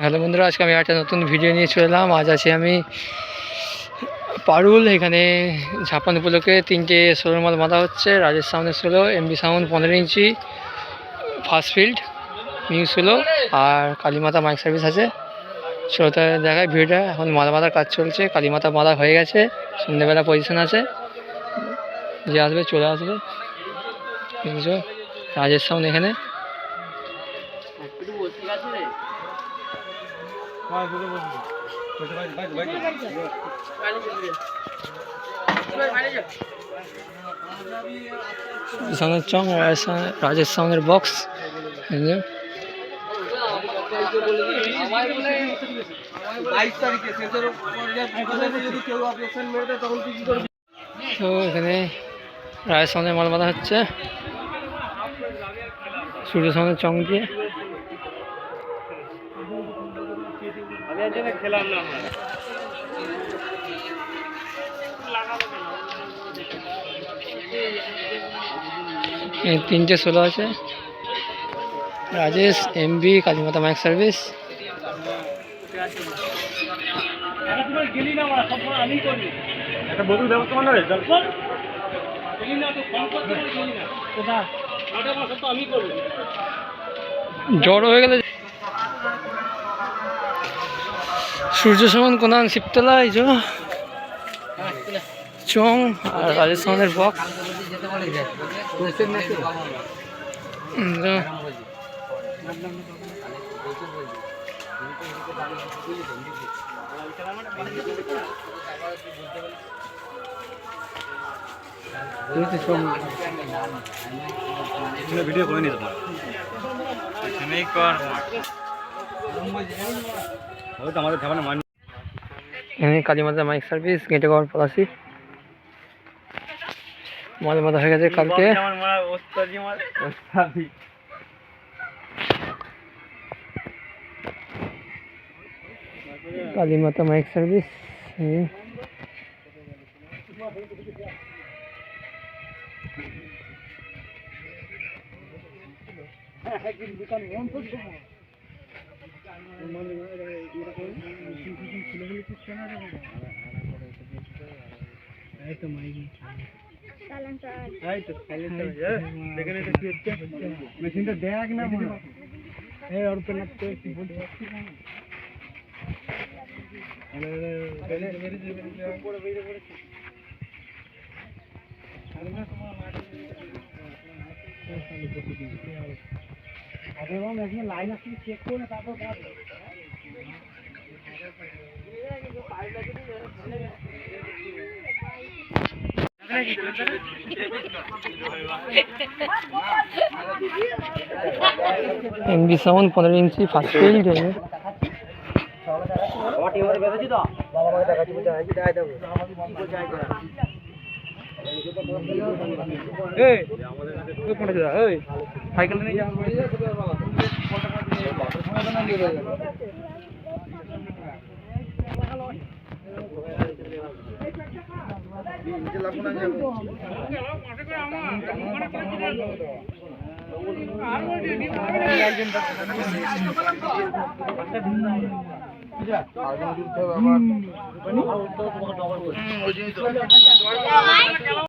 Hello বন্ধুরা, আজকে আমি একটা নতুন ভিডিও নিয়ে চলে এলাম। আজ আছি আমি পারুল, এখানে ঝাপান উপলক্ষে তিনটে ষোলোর মাল বাঁধা হচ্ছে। রাজেশ সাউন্ডের ষোলো এমবি সাউন্ড পনেরো ইঞ্চি ফার্স্ট ফিল্ড নিউ ষোলো, আর কালীমাতা মাইক সার্ভিস আছে। শ্রোতা দেখায় ভিডিওটা, এখন মালা বাঁধার কাজ চলছে। কালীমাতা বাঁধা হয়ে গেছে, সন্ধ্যেবেলা পজিশন আছে। যে আসবে, চলে আসবে। রাজেশ সাউন্ড এখানে। দেয় তখন তুই কি করবি তো এখানে রাজেশ সাউন্ডের মাল বাঁধা হচ্ছে। সূর্য সাউন্ডের চং দিয়ে। খেলাম না এই তিনটে ষোলো আছে। Rajesh MB Kalimata mike service. গেলি হয়ে আমার সূর্য সমান কোনান শিবতলা এই যে। চং আর রাজেশ সাউন্ডের বক্স ভিডিও করে নিতে পারো মান এখানে কালীমাতা মাইক সার্ভিস গেটে গড় পলাশি। মাল মাথা হয়ে গেছে কালকে। কালীমাতা মাইক সার্ভিস হুম। এই তো সাইলেন্সার মেশিনটা দেখ না মনে এই ওর পেন তো কি বলতে পারছি না লাইন আসলে চেক করে তারপর এমবি সাউন্ড পনেরো ইঞ্চি ফার্স্ট ফিল্ড এই। সাইকেল নিয়ে যান আগুন